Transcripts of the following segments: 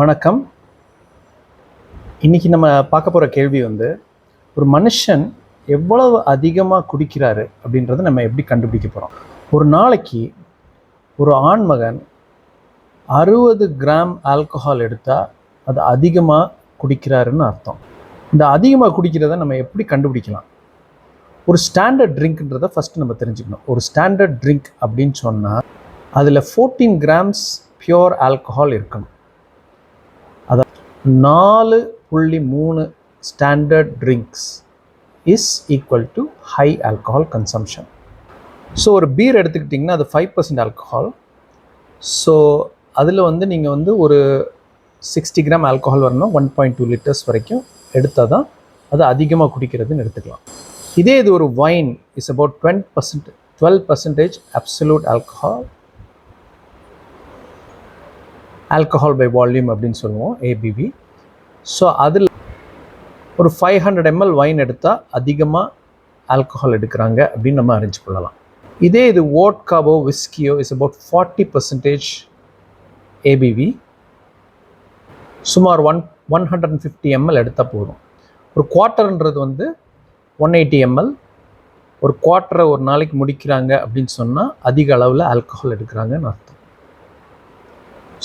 வணக்கம். இன்னைக்கு நம்ம பார்க்க போகிற கேள்வி வந்து ஒரு மனுஷன் எவ்வளவு அதிகமாக குடிக்கிறாரு அப்படின்றத நம்ம எப்படி கண்டுபிடிக்க போகிறோம் ஒரு நாளைக்கு ஒரு ஆண்மகன் அறுபது கிராம் ஆல்கஹால் எடுத்தால் அது அதிகமாக குடிக்கிறாருன்னு அர்த்தம். இந்த அதிகமாக குடிக்கிறத நம்ம எப்படி கண்டுபிடிக்கலாம்? ஒரு ஸ்டாண்டர்ட் ட்ரிங்க்ன்றத ஃபஸ்ட்டு நம்ம தெரிஞ்சுக்கணும். ஒரு ஸ்டாண்டர்ட் ட்ரிங்க் அப்படின்னு சொன்னால் அதில் ஃபோர்டீன் கிராம்ஸ் பியோர் ஆல்கஹால் இருக்கணும். நாலு புள்ளி மூணு standard drinks is equal to high alcohol consumption so ஒரு பீர் எடுத்துக்கிட்டிங்கன்னா அது ஃபைவ் பர்சன்ட் ஆல்கஹால் ஸோ அதில் வந்து நீங்கள் வந்து ஒரு சிக்ஸ்டி கிராம் ஆல்கஹால் வரணும் ஒன் பாயிண்ட் டூ லிட்டர்ஸ் வரைக்கும் எடுத்தால் தான் அது அதிகமாக குடிக்கிறதுன்னு எடுத்துக்கலாம். இதே இது ஒரு wine is about twenty percent twelve percentage absolute alcohol alcohol by volume அப்படின்னு சொல்லுவோம் ஏபிவி ஸோ அதில் ஒரு ஃபைவ் ஹண்ட்ரட் எம்எல் வைன் எடுத்தால் அதிகமாக ஆல்கஹால் எடுக்கிறாங்க அப்படின்னு நம்ம அறிஞ்சு கொள்ளலாம். இதே இது ஓட்காவோ விஸ்கியோ is about forty percentage ABV சுமார் one one hundred and fifty ml எடுத்தால் போதும். ஒரு குவார்ட்டர்ன்றது வந்து ஒன் எயிட்டி எம்எல் ஒரு குவார்ட்டரை ஒரு நாளைக்கு முடிக்கிறாங்க அப்படின்னு சொன்னால் அதிக அளவில் ஆல்கஹால் எடுக்கிறாங்கன்னு அர்த்தம்.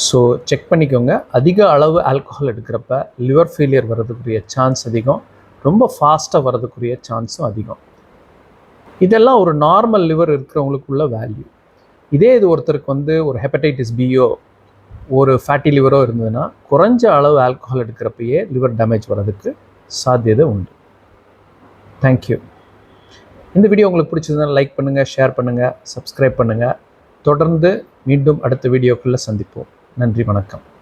ஸோ செக் பண்ணிக்கோங்க. அதிக அளவு ஆல்கஹால் எடுக்கிறப்ப லிவர் ஃபெயிலியர் வர்றதுக்குரிய சான்ஸ் அதிகம். ரொம்ப ஃபாஸ்ட்டாக வர்றதுக்குரிய சான்ஸும் அதிகம். இதெல்லாம் ஒரு நார்மல் லிவர் இருக்கிறவங்களுக்குள்ள வேல்யூ இதே இது ஒருத்தருக்கு வந்து ஒரு ஹெப்படைட்டிஸ் பியோ ஒரு ஃபேட்டி லிவரோ இருந்ததுன்னா குறைஞ்ச அளவு ஆல்கஹால் எடுக்கிறப்பயே லிவர் டேமேஜ் வர்றதுக்கு சாத்தியதை உண்டு. தேங்க்யூ இந்த வீடியோ உங்களுக்கு பிடிச்சதுன்னா லைக் பண்ணுங்கள் ஷேர் பண்ணுங்கள் சப்ஸ்கிரைப் பண்ணுங்கள் தொடர்ந்து மீண்டும் அடுத்த வீடியோக்குள்ளே சந்திப்போம். நன்றி வணக்கம்.